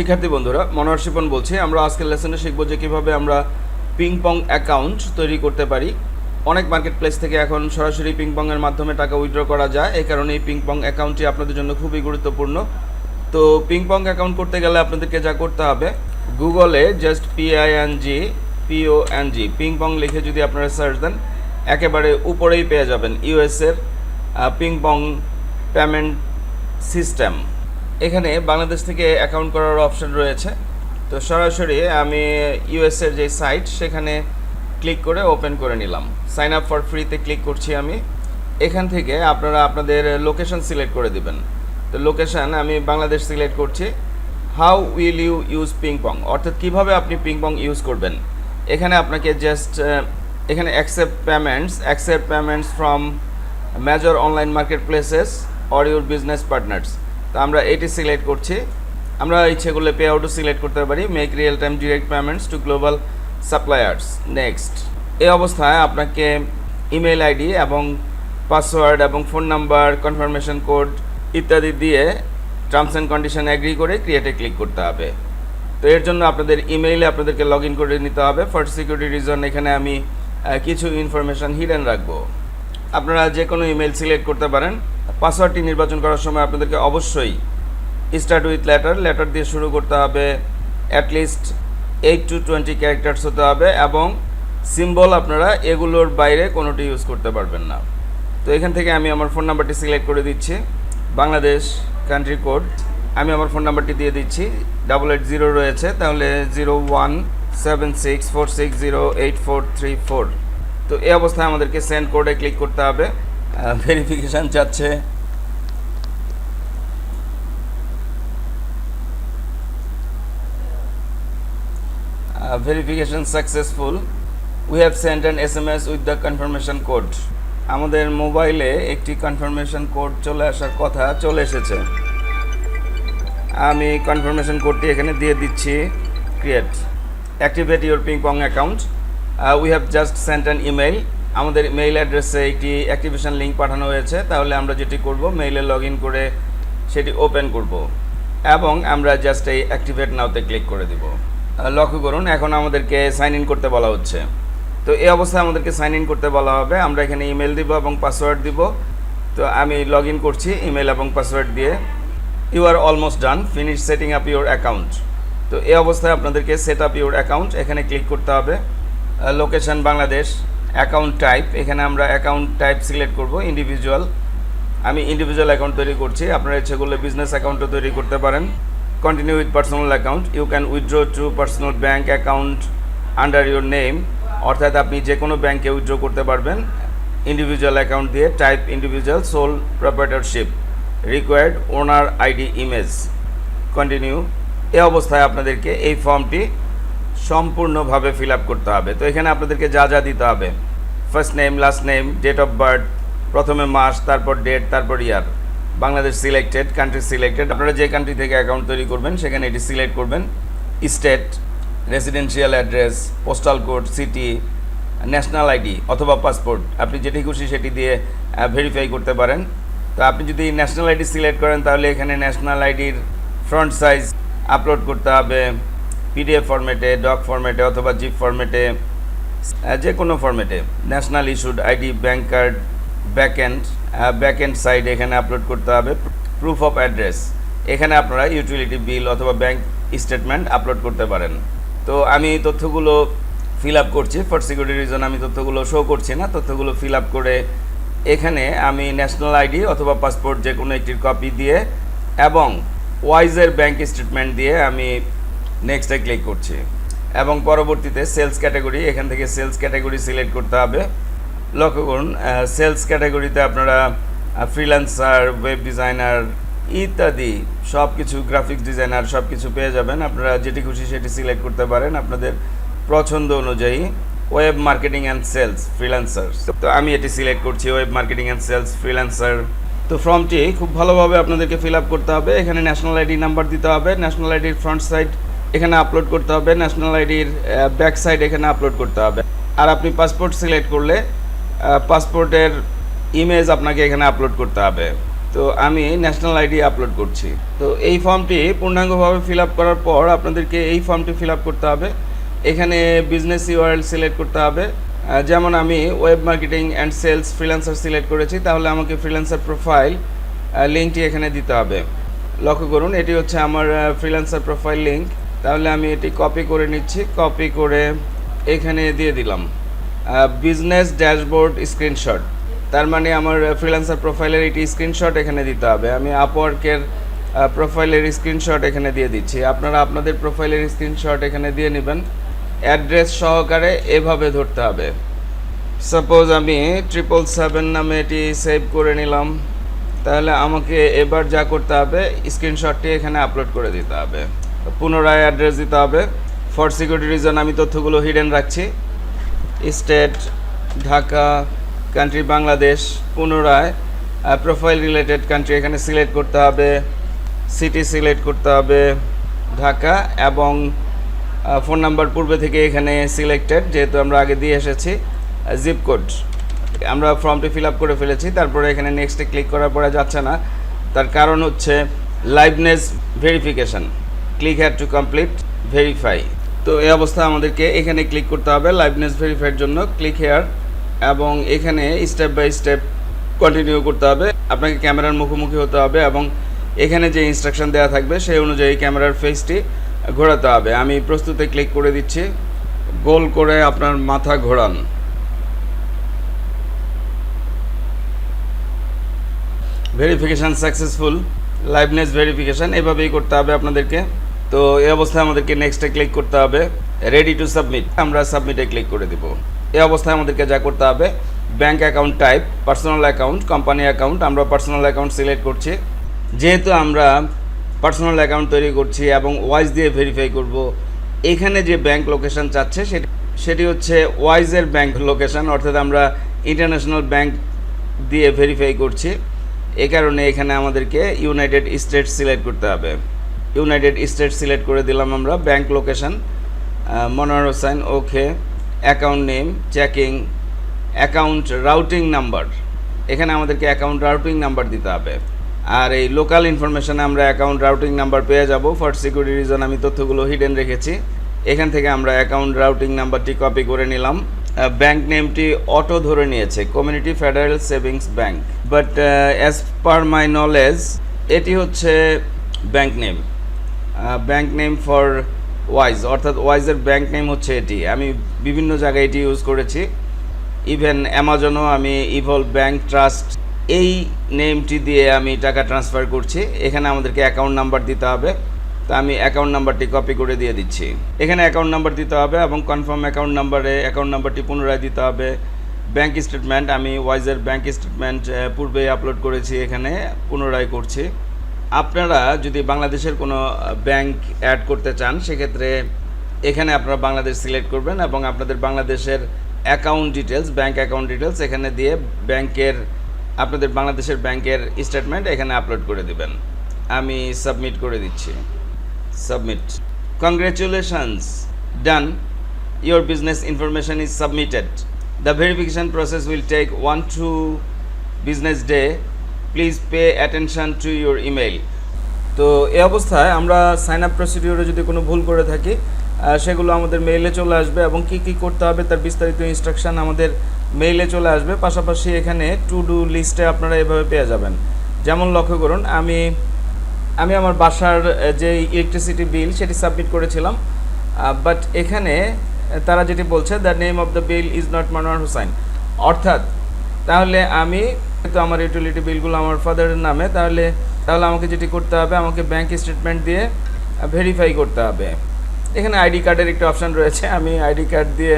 শিক্ষার্থী বন্ধুরা, মনোহর বলছি, আমরা আজকের লেসনে শিখব যে কীভাবে আমরা পিং পং অ্যাকাউন্ট তৈরি করতে পারি। অনেক মার্কেট প্লেস থেকে এখন সরাসরি পিং মাধ্যমে টাকা উইথড্র করা যায়, এই কারণে এই পিং পং অ্যাকাউন্টটি আপনাদের জন্য খুবই গুরুত্বপূর্ণ। তো পিং পং অ্যাকাউন্ট করতে গেলে আপনাদেরকে যা করতে হবে গুগলে just P I N G P O N G ping pong লিখে যদি আপনারা সার্চ দেন, একেবারে উপরেই পেয়ে যাবেন ইউএসের পিং পং পেমেন্ট সিস্টেম এখানে বাংলাদেশ থেকে অ্যাকাউন্ট করার অপশন রয়েছে। তো সরাসরি আমি ইউএসের যে সাইট সেখানে ক্লিক করে ওপেন করে নিলাম। সাইন আপ ফর ফ্রিতে ক্লিক করছি আমি। এখান থেকে আপনারা আপনাদের লোকেশন সিলেক্ট করে দিবেন। তো লোকেশন আমি বাংলাদেশ সিলেক্ট করছি। How will you use ping pong অর্থাৎ কীভাবে আপনি পিং পং ইউজ করবেন? এখানে আপনাকে জাস্ট এখানে accept payments accept payments from major online market places or your business partners তো আমরা এটি সিলেক্ট করছি। আমরা ইচ্ছে করলে পে আউটও সিলেক্ট করতে পারি। Make real time direct payments to global suppliers next এই অবস্থায় আপনাকে ইমেল আইডি এবং পাসওয়ার্ড এবং ফোন নাম্বার কনফার্মেশন কোড ইত্যাদি দিয়ে টার্মস অ্যান্ড কন্ডিশন অ্যাগ্রি করে ক্রিয়েটে ক্লিক করতে হবে। তো এর জন্য আপনাদের ইমেইলে আপনাদেরকে লগ ইন করে নিতে হবে। ফর সিকিউরিটি রিজন এখানে আমি কিছু ইনফরমেশান হিডেন রাখব। আপনারা যে কোনো ইমেল সিলেক্ট করতে পারেন। পাসওয়ার্ডটি নির্বাচন করার সময় আপনাদেরকে অবশ্যই স্টার্ট উইথ লেটার লেটার দিয়ে শুরু করতে হবে at least eight to twenty characters হতে হবে এবং সিম্বল আপনারা এগুলোর বাইরে কোনোটি ইউজ করতে পারবেন না। তো এখান থেকে আমি আমার ফোন নাম্বারটি সিলেক্ট করে দিচ্ছি। বাংলাদেশ কান্ট্রি কোড আমি আমার ফোন নাম্বারটি দিয়ে দিচ্ছি। ডাবল এইট জিরো রয়েছে, তাহলে zero one seven six four six zero eight four three four তো এই অবস্থায় আমাদেরকে সেন্ড কোডে ক্লিক করতে হবে। ভেরিফিকেশান চাচ্ছে। Verification successful we have send an S M S with the confirmation code আমাদের মোবাইলে একটি কনফার্মেশন কোড চলে আসার কথা চলে এসেছে। আমি কনফার্মেশন কোডটি এখানে দিয়ে দিচ্ছি create activate your ping pong account we have just sent an email আমাদের মেইল অ্যাড্রেসে একটি অ্যাক্টিভেশন লিঙ্ক পাঠানো হয়েছে, তাহলে আমরা যেটি করব মেইলে লগ ইন করে সেটি ওপেন করব। এবং আমরা জাস্ট এই অ্যাক্টিভেট নাওতে ক্লিক করে দিব। লক্ষ্য করুন, এখন আমাদেরকে সাইন ইন করতে বলা হচ্ছে। তো এই অবস্থায় আমাদেরকে সাইন ইন করতে বলা হবে। আমরা এখানে ইমেল দিব এবং পাসওয়ার্ড দিব। তো আমি লগ ইন করছি ইমেল এবং পাসওয়ার্ড দিয়ে। You are almost done finish setting up your account তো এই অবস্থায় আপনাদেরকে সেট আপ ইউর অ্যাকাউন্ট এখানে ক্লিক করতে হবে। লোকেশন বাংলাদেশ অ্যাকাউন্ট টাইপ এখানে আমরা অ্যাকাউন্ট টাইপ সিলেক্ট করব ইন্ডিভিজুয়াল আমি ইন্ডিভিজুয়াল অ্যাকাউন্ট তৈরি করছি। আপনারা ইচ্ছে করলে বিজনেস অ্যাকাউন্টও তৈরি করতে পারেন। Continue with personal account you can withdraw to personal bank account under your name অর্থাৎ আপনি যে কোনো ব্যাংকে উইথড্র করতে পারবেন। ইন্ডিভিজুয়াল অ্যাকাউন্ট দিয়ে type individual sole proprietorship required owner ID image continue এ অবস্থায় আপনাদেরকে এই ফর্মটি সম্পূর্ণভাবে ফিল আপ করতে হবে। তো এখানে আপনাদেরকে যা যা দিতে হবে। First name last name date of birth প্রথমে মাস, তারপর ডেট তারপর year Bangladesh selected country selected আপনারা যে কান্ট্রি থেকে অ্যাকাউন্ট তৈরি করবেন, সেখানে এটি সিলেক্ট করবেন। State residential address postal code city national ID অথবা পাসপোর্ট আপনি যেটি খুশি সেটি দিয়ে ভেরিফাই করতে পারেন। তো আপনি যদি ন্যাশনাল আইডি সিলেক্ট করেন, তাহলে এখানে ন্যাশনাল আইডির ফ্রন্ট সাইজ আপলোড করতে হবে। পিডিএফ ফরম্যাটে ডক ফরম্যাটে অথবা জিপ ফরম্যাটে যে কোনো ফরম্যাটে national issued ID bank card back end back end side এখানে আপলোড করতে হবে প্রুফ অফ অ্যাড্রেস এখানে আপনারা ইউটিলিটি বিল অথবা ব্যাংক স্টেটমেন্ট আপলোড করতে পারেন। তো আমি এই তথ্যগুলো ফিল আপ করছি ফর সিকিউরিটি রিজন আমি তথ্যগুলো শো করছি না, তথ্যগুলো ফিল আপ করে এখানে আমি ন্যাশনাল আইডি অথবা পাসপোর্ট যে কোনো একটির কপি দিয়ে এবং ওয়াইজের ব্যাংক স্টেটমেন্ট দিয়ে আমি নেক্সটে ক্লিক করছি। এবং পরবর্তীতে সেলস ক্যাটাগরি এখান থেকে সেলস ক্যাটাগরি সিলেক্ট করতে হবে। লক্ষ্য করুন সেলস ক্যাটাগরিতে আপনারা ফ্রিল্যান্সার ওয়েব ডিজাইনার ইত্যাদি সব কিছু গ্রাফিক্স ডিজাইনার সব কিছু পেয়ে যাবেন। আপনারা যেটি খুশি সেটি সিলেক্ট করতে পারেন আপনাদের পছন্দ অনুযায়ী। Web marketing and sales freelancer তো আমি এটি সিলেক্ট করছি web marketing and sales freelancer তো ফর্মটি খুব ভালোভাবে আপনাদেরকে ফিল আপ করতে হবে। এখানে ন্যাশনাল আইডি নাম্বার দিতে হবে ন্যাশনাল আইডির ফ্রন্ট সাইড এখানে আপলোড করতে হবে ন্যাশনাল আইডির ব্যাক সাইড এখানে আপলোড করতে হবে। আর আপনি পাসপোর্ট সিলেক্ট করলে পাসপোর্টের ইমেজ আপনাকে এখানে আপলোড করতে হবে। তো আমি ন্যাশনাল আইডি আপলোড করছি। তো এই ফর্মটি পূর্ণাঙ্গভাবে ফিল আপ করার পর আপনাদেরকে এই ফর্মটি ফিল আপ করতে হবে। এখানে বিজনেস ইউআরএল সিলেক্ট করতে হবে। যেমন আমি web marketing and sales freelancer select করেছি, তাহলে আমাকে ফ্রিল্যান্সার প্রোফাইল লিঙ্কটি এখানে দিতে হবে। লক্ষ্য করুন, এটি হচ্ছে আমার ফ্রিল্যান্সার প্রোফাইল লিঙ্ক তাহলে আমি এটি কপি করে নিচ্ছি। কপি করে এখানে দিয়ে দিলাম। বিজনেস ড্যাশবোর্ড স্ক্রিনশট তার মানে আমার ফ্রিল্যান্সার প্রোফাইলের এটি স্ক্রিনশট এখানে দিতে হবে। আমি আপওয়ার্কের প্রোফাইলের স্ক্রিনশট এখানে দিয়ে দিচ্ছি। আপনারা আপনাদের প্রোফাইলের স্ক্রিনশট এখানে দিয়ে নেবেন। অ্যাড্রেস সহকারে এভাবে ধরতে হবে। সাপোজ আমি ট্রিপল সেভেন নামে এটি সেভ করে নিলাম। তাহলে আমাকে এবার যা করতে হবে স্ক্রিনশটটি এখানে আপলোড করে দিতে হবে। পুনরায় অ্যাড্রেস দিতে হবে। ফর সিকিউরিটি রিজন আমি তথ্যগুলো হিডেন রাখছি। স্টেট, ঢাকা কান্ট্রি বাংলাদেশ পুনরায় প্রোফাইল রিলেটেড কান্ট্রি এখানে সিলেক্ট করতে হবে সিটি সিলেক্ট করতে হবে, ঢাকা এবং ফোন নাম্বার পূর্বে থেকে এখানে সিলেক্টেড যেহেতু আমরা আগে দিয়ে এসেছি জিপ কোড আমরা ফর্মটি ফিল আপ করে ফেলেছি, তারপরে এখানে নেক্সটে ক্লিক করার পরে যাচ্ছে না। তার কারণ হচ্ছে liveness verification click had to complete verify তো এই অবস্থায় আমাদেরকে এখানে ক্লিক করতে হবে লাইভনেস ভেরিফাইয়ের জন্য। ক্লিক হেয়ার এবং এখানে স্টেপ বাই স্টেপ কন্টিনিউ করতে হবে। আপনাকে ক্যামেরার মুখোমুখি হতে হবে এবং এখানে যে ইনস্ট্রাকশন দেওয়া থাকবে সেই অনুযায়ী ক্যামেরার ফেসটি ঘোরাতে হবে। আমি প্রস্তুতে ক্লিক করে দিচ্ছি। গোল করে আপনার মাথা ঘোরান। ভেরিফিকেশান সাকসেসফুল লাইভনেস ভেরিফিকেশান এভাবেই করতে হবে আপনাদেরকে। তো এই অবস্থায় আমাদেরকে নেক্সটে ক্লিক করতে হবে রেডি টু সাবমিট আমরা সাবমিটে ক্লিক করে দিব। এই অবস্থায় আমাদেরকে যা করতে হবে bank account type personal account company account আমরা পার্সোনাল অ্যাকাউন্ট সিলেক্ট করছি। যেহেতু আমরা পার্সোনাল অ্যাকাউন্ট তৈরি করছি এবং ওয়াইজ দিয়ে ভেরিফাই করব, এখানে যে ব্যাংক লোকেশন চাচ্ছে সেটি সেটি হচ্ছে ওয়াইজের ব্যাংক লোকেশন অর্থাৎ আমরা ইন্টারন্যাশনাল ব্যাংক দিয়ে ভেরিফাই করছি। এ কারণে এখানে আমাদেরকে ইউনাইটেড স্টেটস সিলেক্ট করতে হবে। ইউনাইটেড স্টেট সিলেক্ট করে দিলাম আমরা bank location Monowar Hossain okay account name checking account routing number এখানে আমাদেরকে অ্যাকাউন্ট রাউটিং নাম্বার দিতে হবে। আর এই লোকাল ইনফরমেশনে আমরা অ্যাকাউন্ট রাউটিং নাম্বার পেয়ে যাব। ফর সিকিউরিটি রিজন আমি তথ্যগুলো হিডেন রেখেছি। এখান থেকে আমরা অ্যাকাউন্ট রাউটিং নাম্বারটি কপি করে নিলাম। ব্যাংক নেমটি অটো ধরে নিয়েছে community federal savings bank but as per my knowledge এটি হচ্ছে bank name bank name for Wise অর্থাৎ ওয়াইজের ব্যাংক নেম হচ্ছে এটি। আমি বিভিন্ন জায়গায় এটি ইউজ করেছি। ইভেন অ্যামাজনও আমি ইভল ব্যাংক ট্রাস্ট এই নেমটি দিয়ে আমি টাকা ট্রান্সফার করছি। এখানে আমাদেরকে অ্যাকাউন্ট নাম্বার দিতে হবে। তা আমি অ্যাকাউন্ট নাম্বারটি কপি করে দিয়ে দিচ্ছি। এখানে অ্যাকাউন্ট নাম্বার দিতে হবে এবং কনফার্ম অ্যাকাউন্ট নাম্বারে অ্যাকাউন্ট নাম্বারটি পুনরায় দিতে হবে। ব্যাংক স্টেটমেন্ট আমি ওয়াইজের ব্যাংক স্টেটমেন্ট পূর্বে আপলোড করেছি এখানে, পুনরায় করছি। আপনারা যদি বাংলাদেশের কোনো ব্যাংক অ্যাড করতে চান, সেক্ষেত্রে এখানে আপনারা বাংলাদেশ সিলেক্ট করবেন এবং আপনাদের বাংলাদেশের account details bank account details এখানে দিয়ে ব্যাংকের, আপনাদের বাংলাদেশের ব্যাংকের স্টেটমেন্ট এখানে আপলোড করে দেবেন। আমি সাবমিট করে দিচ্ছি। Submit congratulations done your business information is submitted the verification process will take one two business day. Please pay attention to your email তো এই অবস্থায় আমরা সাইন আপ প্রসিডিওরে যদি কোনো ভুল করে থাকি সেগুলো আমাদের মেইলে চলে আসবে এবং কি কি করতে হবে তার বিস্তারিত ইনস্ট্রাকশন আমাদের মেইলে চলে আসবে। পাশাপাশি এখানে টু ডু লিস্টে আপনারা এভাবে পেয়ে যাবেন। যেমন লক্ষ্য করুন, আমি আমি আমার বাসার যে ইলেকট্রিসিটি বিল সেটি সাবমিট করেছিলাম বাট এখানে তারা যেটি বলছে the name of the bill is not Manowar Hussain অর্থাৎ, তাহলে আমি তো আমার ইউটিলিটি বিলগুলো আমার ফাদারের নামে, তাহলে তাহলে আমাকে যেটি করতে হবে, আমাকে ব্যাংক স্টেটমেন্ট দিয়ে ভেরিফাই করতে হবে। এখানে আইডি কার্ডের একটা অপশান রয়েছে, আমি আইডি কার্ড দিয়ে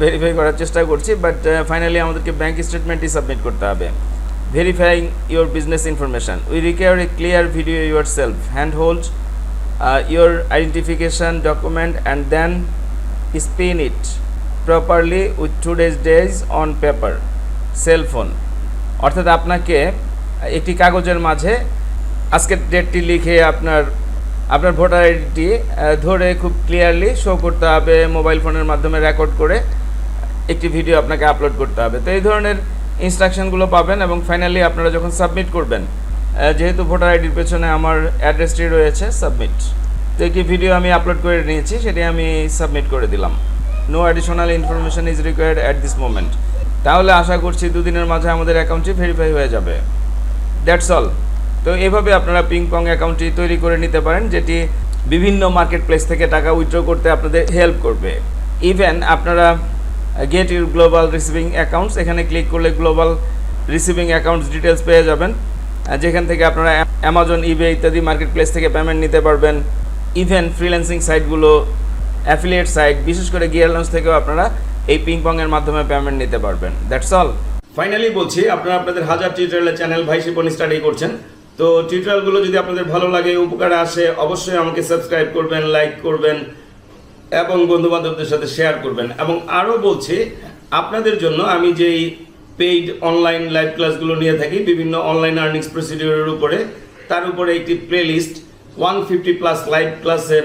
ভেরিফাই করার চেষ্টা করছি বাট ফাইনালি আমাদেরকে ব্যাংক স্টেটমেন্টই সাবমিট করতে হবে। Verifying your business information we require a clear video yourself hand hold your identification document and then spin it properly with today's days on paper. Cell phone. অর্থাৎ আপনাকে একটি কাগজের মাঝে আজকের ডেটটি লিখে আপনার আপনার ভোটার আইডিটি ধরে খুব ক্লিয়ারলি শো করতে হবে মোবাইল ফোনের মাধ্যমে রেকর্ড করে একটি ভিডিও আপনাকে আপলোড করতে হবে। তো এই ধরনের ইনস্ট্রাকশনগুলো পাবেন এবং ফাইনালি আপনারা যখন সাবমিট করবেন যেহেতু ভোটার আইডির পেছনে আমার অ্যাড্রেসটি রয়েছে সাবমিট তো একটি ভিডিও আমি আপলোড করে নিয়েছি, সেটি আমি সাবমিট করে দিলাম। No additional information is required at this moment তাহলে আশা করছি দুদিনের মাঝে আমাদের অ্যাকাউন্টটি ভেরিফাই হয়ে যাবে। দ্যাটস অল তো এভাবে আপনারা পিং পং অ্যাকাউন্টটি তৈরি করে নিতে পারেন, যেটি বিভিন্ন মার্কেট প্লেস থেকে টাকা উইথড্র করতে আপনাদের হেল্প করবে। ইভেন আপনারা get your global receiving accounts এখানে ক্লিক করলে গ্লোবাল রিসিভিং অ্যাকাউন্টস ডিটেলস পেয়ে যাবেন। যেখান থেকে আপনারা অ্যামাজন ইবে ইত্যাদি মার্কেট প্লেস থেকে পেমেন্ট নিতে পারবেন। ইভেন ফ্রিল্যান্সিং সাইটগুলো অ্যাফিলিয়েট সাইট বিশেষ করে গিয়ার লঞ্চ থেকেও আপনারা এই পিং পং এর মাধ্যমে পেমেন্ট নিতে পারবেন। দ্যাটস অল ফাইনালি বলছি, আপনারা আপনাদের হাজার টিউটোরিয়ালের চ্যানেল ভাই শিপন স্টাডি করছেন। তো টিউটোরিয়ালগুলো যদি আপনাদের ভালো লাগে, উপকারে আসে, অবশ্যই আমাকে সাবস্ক্রাইব করবেন লাইক করবেন, এবং বন্ধু বান্ধবদের সাথে শেয়ার করবেন। এবং আরও বলছি, আপনাদের জন্য আমি যেই পেইড অনলাইন লাইভ ক্লাসগুলো নিয়ে থাকি, বিভিন্ন অনলাইন আর্নিংস প্রসিডিউরের উপরে, তার উপরে একটি playlist one fifty plus live ক্লাসের